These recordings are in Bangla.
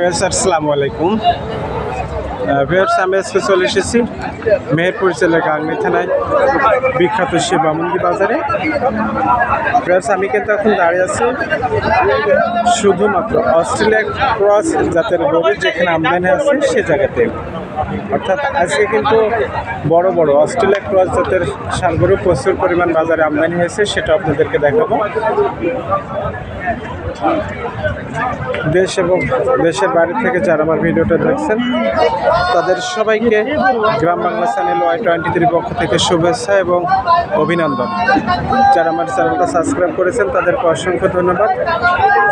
ভিউয়ার্স, আসসালামু আলাইকুম। আমি আজকে চলে এসেছি মেহেরপুর জেলার গাংনি থানায় বিখ্যাত শিবামন্দি বাজারে। ভিউয়ার্স, আমি কিন্তু এখন দাঁড়িয়ে আছি শুধুমাত্র অস্ট্রেলিয়া ক্রস জাতের গরু যেখানে আমদানি আছে সে জায়গাতে। অর্থাৎ আজকে কিন্তু বড় বড় অস্ট্রেলিয়া ক্রস জাতের সারগরু প্রচুর পরিমাণ বাজারে আমদানি হয়েছে, সেটা আপনাদেরকে দেখাবো। দেশ এবং দেশের বাইরে থেকে যারা আমার ভিডিওটা দেখছেন তাদের সবাইকে Gram Bangla channel Y twenty three পক্ষ থেকে শুভেচ্ছা এবং অভিনন্দন। যারা আমার চ্যানেলটা সাবস্ক্রাইব করেছেন তাদেরকে অসংখ্য ধন্যবাদ।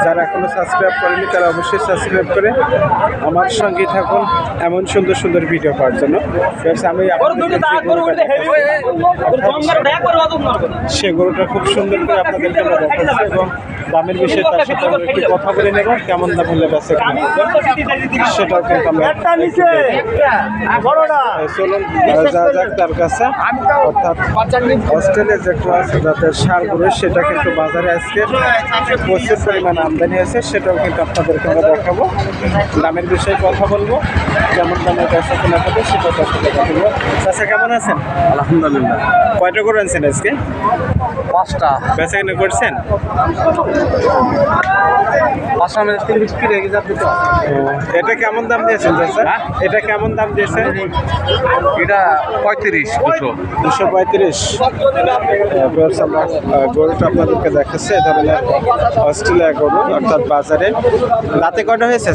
যারা এখনও সাবস্ক্রাইব করেনি তারা অবশ্যই সাবস্ক্রাইব করে আমার সঙ্গে থাকুন এমন সুন্দর সুন্দর ভিডিও পাওয়ার জন্য। আমি দেখাচ্ছি, সে গরুটা খুব সুন্দর করে আপনাদেরকে আমরা দেখাচ্ছি এবং দামের বিষয়ে তার সাথে আমরা একটু কথা বলে কেমন দাম হলে বেঁচে সেটাও কিন্তু আমরা একটু দেখব। এই চলুন যা যাক তার কাছে। অর্থাৎ অস্ট্রেলিয়া যে জাতের সেটা কিন্তু বাজারে আজকে প্রচুর পরিমাণ আমদানি আছে সেটাও কিন্তু আপনাদেরকে আমরা দেখাবো। দামের বিষয়ে কথা বলব। কেমন দামে বেচা কেনা হবে সেটাও তার কথা বলব চাষা কেমন আছেন? আলহামদুলিল্লাহ। কয়টা করে আনছেন আজকে? পাঁচটা। বেচা কেনা করছেন? পাঁচটা মেরে তিন বিক্রি রেখে যাচ্ছে তো। এটা কেমন দাম দিয়েছেন হ্যাঁ? এটা কেমন দাম দিয়েছেন? এটা পঁয়ত্রিশ দুশো। দুশো পঁয়ত্রিশ। আমরা গরুটা আপনাদেরকে দেখাচ্ছে এ ধরনের অস্ট্রেলিয়া গরু অর্থাৎ বাজারে। রাতে কটা হয়েছে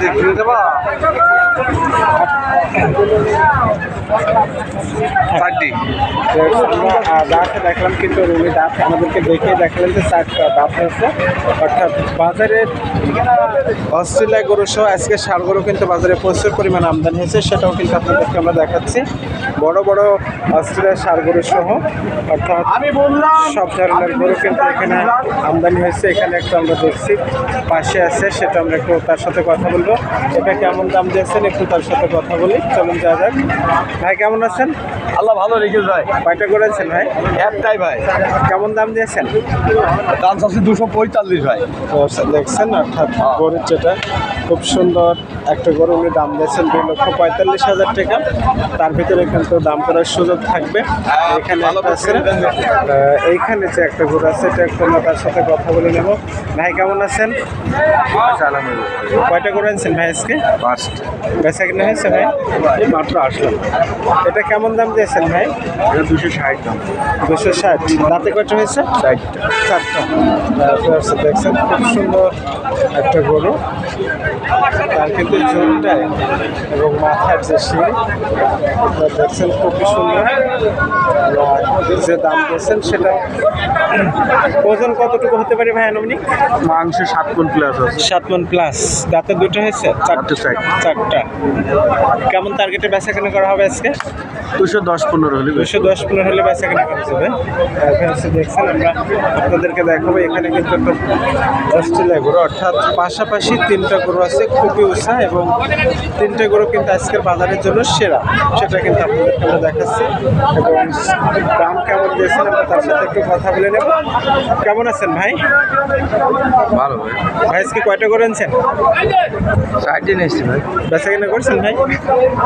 দেখে দেবা চারটি আমরা দাঁত দেখলাম কিন্তু রুমি দাঁত আমাদেরকে দেখে দেখলেন যে চারটা দাঁত হয়েছে। অর্থাৎ বাজারে অস্ট্রেলিয়া গরু সহ আজকে ষাড় গরু কিন্তু বাজারে প্রচুর পরিমাণ আমদানি হয়েছে সেটাও কিন্তু আপনাদেরকে আমরা দেখাচ্ছি। বড় বড় অস্ট্রেলিয়া ষাড় গরু সহ অর্থাৎ সব ধরনের গরু কিন্তু এখানে আমদানি হয়েছে। এখানে একটু আমরা দেখছি পাশে আছে সেটা আমরা একটু তার সাথে কথা বলব। এটা কেমন দাম দিয়েছেন একটু তার সাথে কথা বলি চলুন যা যাক। ভাই কেমন আছেন? আল্লাহ ভালো রেখে যায় কয়টা করেছেন ভাই? একটাই ভাই। কেমন দাম দিয়েছেন? দাম চাচ্ছে দুশো পঁয়তাল্লিশ ভাই। দেখছেন? অর্থাৎ গরুর যেটা খুব সুন্দর একটা গরু উনি দাম দিয়েছেন দুই লক্ষ পঁয়তাল্লিশ হাজার টাকা। তার ভিতরে কিন্তু দাম করার সুযোগ থাকবে। এখানে ভালো একটা আছে এইখানে যে একটা গরু আছে এটা একটু তার সাথে কথা বলে নেব। ভাই কেমন আছেন? কয়টা আনছেন ভাই আজকে? বেচা কিনা হয়েছে ভাই? এই মাত্র আসলাম। এটা কেমন দাম দিয়েছেন ভাই? এটা দুশো ষাট দাম। দুশো ষাট। দাঁতে কয়টা হয়েছে? চারটা। চারটা। দেখছেন খুব সুন্দর একটা গরু। তার কিন্তু ঝোলটায় এবং মাথার যে আপনারা দেখছেন খুবই সুন্দর। যে দাম দিয়েছেন সেটা ওজন কতটুকু হতে পারে ভাই আনুমানিক? মাংস সাত কোন প্লাস আছে। সাত মন প্লাস দাঁতে দুটো হয়েছে? চারটে। চারটা। কেমন টার্গেটে বেচা কেনা করা হবে আজকে? দুশো দশ পনেরো হলে দুশো দশ পনেরো হলে বেচা কেনা করা যাবে। দেখছেন আমরা আপনাদেরকে দেখাবো এখানে কিন্তু একটা অস্ট্রেলিয়া গরু অর্থাৎ পাশাপাশি তিনটা গরু আছে খুবই উঁচা এবং তিনটা গরু কিন্তু আজকের বাজারের জন্য সেরা। সেটা কিন্তু আপনাদেরকে আমরা দেখাচ্ছি। এবং দাম কেমন দিয়েছেন আমরা তার সাথে একটু কথা বলে নেব। কেমন আছেন ভাই? ভালো ভাই। ভাই আজকে কয়টা করে আনছেন চারটে নিয়েছি ভাই। বেচা কেনা করছেন ভাই?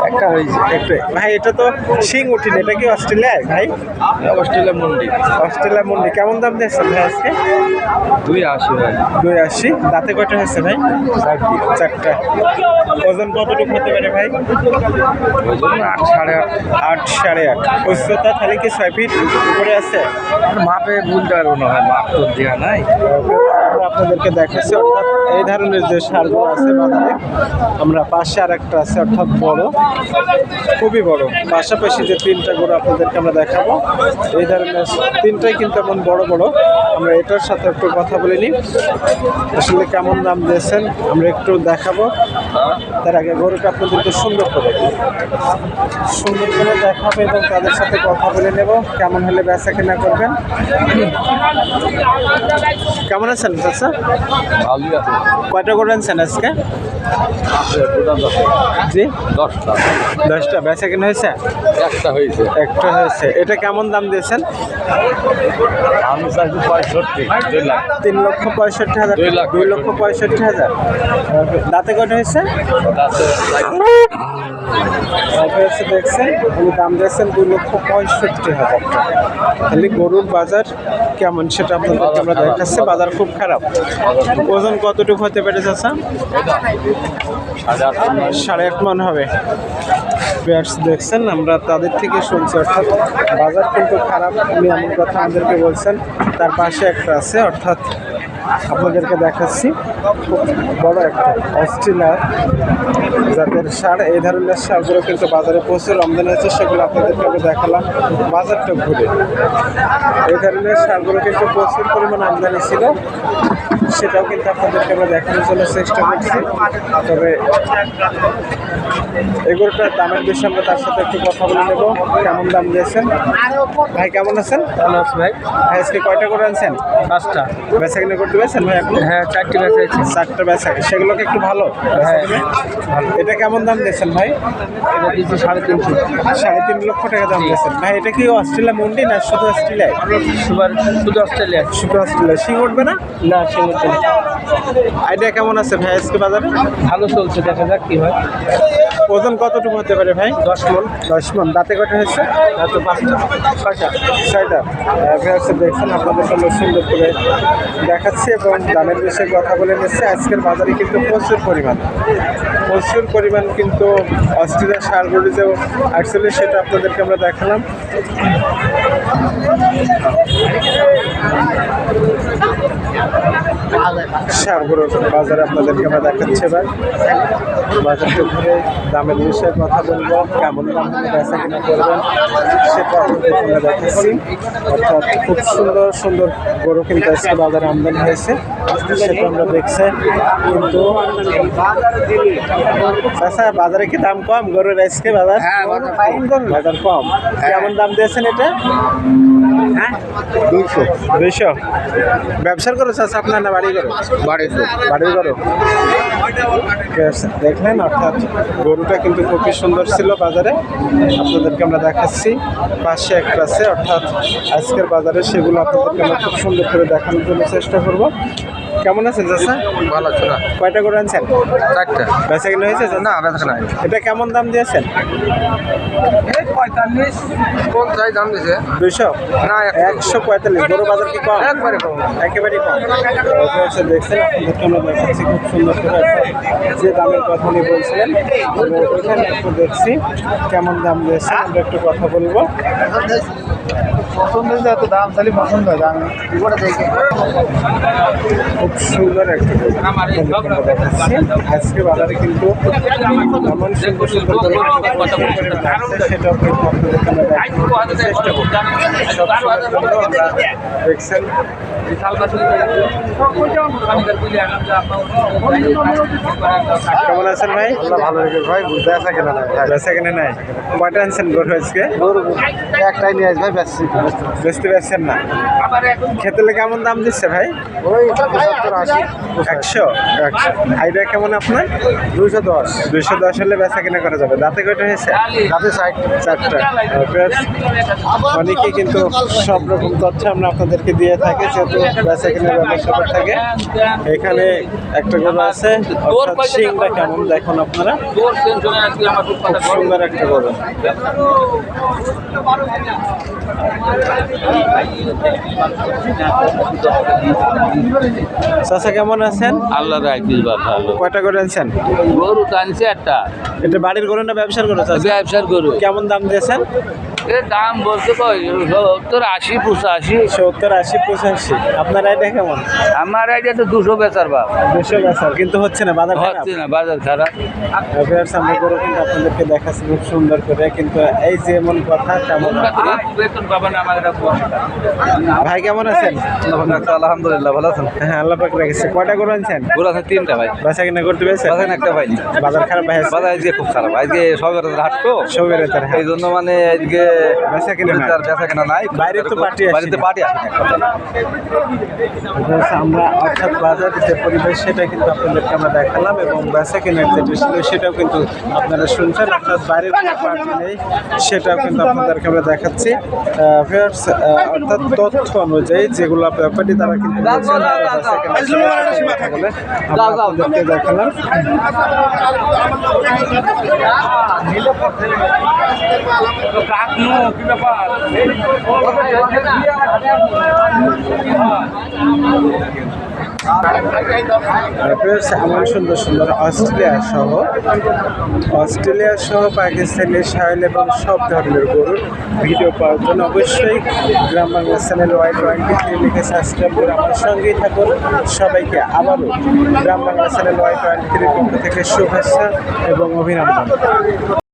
একটা হয়েছে একটু। ভাই এটা তো শিং উঠিনি এটা কি অস্ট্রেলিয়ায় ভাই? অস্ট্রেলিয়া মন্ডি। অস্ট্রেলিয়া মন্ডি। কেমন দাম দিয়েছেন ভাই আজকে? দুই আশি ভাই। দুই আশি। দাঁতে কয়টা হয়েছে ভাই? চারটা। ওজন কতটুকু হতে পারে ভাই? আট সাড়ে আট। আট সাড়ে আট। উচ্চতা তাহলে কি ছয় ফিট উপরে আছে? মাপে বলতে পারব না ভাই মাপ তো দেওয়া নাই। আপনাদেরকে দেখাচ্ছি অর্থাৎ এই ধরনের যে সারগুলো আছে বাজারে আমরা পাশে আর একটা আছে অর্থাৎ বড়। খুবই বড়। পাশাপাশি যে তিনটা গরু আপনাদেরকে আমরা দেখাবো এই ধরনের তিনটাই কিন্তু এমন বড় বড়। আমরা এটার সাথে একটু কথা বলে নিই। আসলে কেমন দাম দিয়েছেন আমরা একটু দেখাবো। তার আগে গরুটা আপনাদেরকে সুন্দর করে সুন্দর করে দেখাবো এবং তাদের সাথে কথা বলে নেব কেমন হলে বেচা কেনা করবেন। কেমন আছেন চাচা? কয়টা আনছেন আজকে? দুটা দশ জি? দশটা। বেচা কেনা হয়েছে? একটা হয়েছে। একটা হয়েছে। এটা কেমন দাম দিয়েছেন? আমি চাইছি পঁয়ষট্টি দুই লাখ। তিন লক্ষ পঁয়ষট্টি হাজার দুই লাখ দুই লক্ষ পঁয়ষট্টি হাজার। দাঁতে কয়টা হয়েছে? হচ্ছে দেখছেন উনি দাম দিয়েছেন দুই লক্ষ পঁয়ষট্টি হাজার টাকা। খালি গরুর বাজার কেমন সেটা আপনাদেরকে আমরা দেখাচ্ছি বাজার খুব খারাপ। ওজন কতটুকু হতে পেরেছে চাচা সাড়ে আট মান হবে। পেয়ার্স দেখছেন, আমরা তাদের থেকে শুনছি, অর্থাৎ বাজার কিন্তু খারাপ এমন কথা আমাদেরকে বলছেন। তার পাশে একটা আছে, অর্থাৎ আপনাদেরকে দেখাচ্ছি। বড় একটা অস্ট্রেলিয়ার জাতের সার। এই ধরনের সারগুলো কিন্তু বাজারে প্রচুর আমদানি হচ্ছে সেগুলো আপনাদেরকে আমি দেখালাম বাজারটা ঘুরে। এই ধরনের সারগুলো কিন্তু প্রচুর পরিমাণ আমদানি ছিল। সেটাও কিন্তু আপনাদেরকে আমরা দেখানোর জন্য চেষ্টা করছি। তবে এগুলোটার দামের বেশি আমরা তার সাথে একটু কথা বলে নেব। কেমন দাম দিয়েছেন? ভাই কেমন আছেন? ভালো আছি ভাই। ভাই আজকে কয়টা করে আনছেন? পাঁচটা। বেচা কিনে করতে পেরেছেন ভাই আপনি? হ্যাঁ চারটি ম্যাচ আছে চারটা বেচা। সেগুলোকে একটু ভালো? হ্যাঁ। ভালো। এটা কেমন দাম দিয়েছেন ভাই? এটা দিচ্ছি সাড়ে তিনশো। সাড়ে তিন লক্ষ টাকা দাম দিয়েছেন। ভাই এটা কি অস্ট্রেলিয়া মুন্ডি না শুধু অস্ট্রেলিয়ায়? সুপার শুধু অস্ট্রেলিয়া শুধু অস্ট্রেলিয়া শিং উঠবে না? না মধ্যে আইডিয়া কেমন আছে ভাই আজকে বাজারে? ভালো চলছে দেখা যাক কি হয়। ওজন কতটুকু হতে পারে ভাই? দশ মন। দশ মন। দাঁতে কটা হয়েছে? এত পাঁচটা। ছয়টা। ছয়টা। ফেয়ারসে দেখছেন আপনাদের সামনে সুন্দর করে দেখাচ্ছি এবং দামের বিষয়ে কথা বলে নিচ্ছি। আজকের বাজারে কিন্তু প্রচুর পরিমাণ। প্রচুর পরিমাণ কিন্তু অস্ট্রেলিয়া সারগুলি যে অ্যাকচুয়ালি সেটা আপনাদেরকে আমরা দেখালাম। সারগুলো বাজারে আপনাদেরকে আমরা দেখাচ্ছি এবার। বাজারকে ঘুরে দামের বিষয়ে কথা বলব কেমন দাম বেচা কিনা করবেন সেটা আপনাদেরকে আমরা দেখাচ্ছি। অর্থাৎ খুব সুন্দর সুন্দর গরু কিন্তু আজকে বাজারে আমদানি হয়েছে সেটা আমরা দেখছি। কিন্তু আচ্ছা বাজারে কি দাম কম গরুর আজকে বাজার? বাজার কম। কেমন দাম দিয়েছেন এটা? দুইশো। দুইশো। ব্যবসার করো চাষ আপনার না দেখলেন, অর্থাৎ গরুটা কিন্তু খুবই সুন্দর ছিল বাজারে। আপনাদেরকে আমরা দেখাচ্ছি, পাশে একটা আছে, অর্থাৎ আজকের বাজারে সেগুলো আপনাদেরকে আমরা খুব সুন্দর করে দেখানোর জন্য চেষ্টা করব। কেমন আছেন চাষা ভালো আছে না। কয়টা করে আনছেন? চারটা। বেচা কিনা হয়েছে চাচা? না বেচা নাই এটা কেমন দাম দিয়েছেন? পঁয়তাল্লিশ। কোন দাম দুইশো? না একশো পঁয়তাল্লিশ। বাজার কি কম? একবারে কম। একেবারে কম। দেখছেন? আমরা দেখাচ্ছি খুব সুন্দর করে যে দামের কথা উনি বলছিলেন। একটু দেখছি কেমন দাম দিয়েছে আমরা একটু কথা বলব। পছন্দ এত দাম তাহলে পছন্দ হয় দাম খুব সুন্দর একটা আজকে বাজারে কিন্তু এমন সুন্দর সুন্দর করে প্রচুর পরিমাণে আসছে, সেটাও কিন্তু আপনাদেরকে চেষ্টা করব। আমরা দেখছেন। কেমন আছেন ভাই? ভালো রেখে ভাই বুঝতে আসা কেনা নাই বেচা কিনে নাই। কয়টা আনছেন গরু আজকে? একটাই নিয়ে আসবে ব্যাস বেচতে পারছেন না। খেতে কেমন দাম দিচ্ছে ভাই? ওই পঁচাত্তর আশি। একশো? একশো। আইডিয়া কেমন আপনার? দুইশো দশ। দুইশো দশ হলে বেচা কিনা করা যাবে। দাঁতে কয়টা হয়েছে? তাতে ষাট। চারটা। বেশ অনেকেই কিন্তু সব রকম তথ্য আমরা আপনাদেরকে দিয়ে থাকি যেহেতু বেচা কিনা ব্যবসা করে থাকে। এখানে একটা গরু আছে শিংটা কেমন দেখুন আপনারা। খুব সুন্দর একটা গরু। চাচা কেমন আছেন? আল্লাহ রাখিস বা ভালো। কয়টা করে আনছেন? গরু টানছে একটা। এটা বাড়ির গরু না ব্যবসার গরু ব্যবসার গরু। কেমন দাম দিয়েছেন? এর দাম বলতে সত্তর আশি পঁচাশি। সত্তর আশি পঁচাশি। আপনার আইডিয়া কেমন? আমার আইডিয়া তো দুশো বেচার বাপ। দুশো বেচার কিন্তু হচ্ছে না বাজার হচ্ছে না বাজার খারাপ। আমরা গরু কিন্তু আপনাদেরকে দেখাচ্ছি খুব সুন্দর করে কিন্তু এই যে এমন কথা তেমন ভাই কেমন আছেন? আলহামদুলিল্লাহ ভালো আছেন। হ্যাঁ আল্লাহ পাক রেখেছে। কয়টা গরু আনছেন? গরু আছে তিনটা ভাই। বেচা কিনা করতে পেরেছেন বাজার একটা পাইনি। বাজার খারাপ ভাই বাজার আজকে খুব খারাপ। আজকে সবের হাট তো সবের এই জন্য মানে আজকে বেচা কিনা বেচা কেনা নাই। বাইরে তো পার্টি বাড়িতে পার্টি আসে আমরা অর্থাৎ বাজারের যে পরিবেশ সেটা কিন্তু আপনাদেরকে আমরা দেখালাম এবং বেচা কেনার ছিল সেটাও কিন্তু আপনারা শুনছেন। অর্থাৎ বাইরের পার্টি নেই সেটাও কিন্তু আপনাদেরকে আমরা দেখাচ্ছি। অর্থাৎ তথ্য অনুযায়ী যেগুলো ব্যাপারটি তারা কিন্তু তারা বেচা বলে আমরা সুন্দর সুন্দর অস্ট্রেলিয়া সহ অস্ট্রেলিয়া সহ পাকিস্তানি সাহেল এবং সব ধরনের গরুর ভিডিও পাওয়ার জন্য অবশ্যই Gram Bangla channel Y twenty three লিখে সাবস্ক্রাইব করে আমার সঙ্গেই থাকুন। সবাইকে আবারও Gram Bangla channel Y twenty থ্রির থেকে শুভেচ্ছা এবং অভিনন্দন।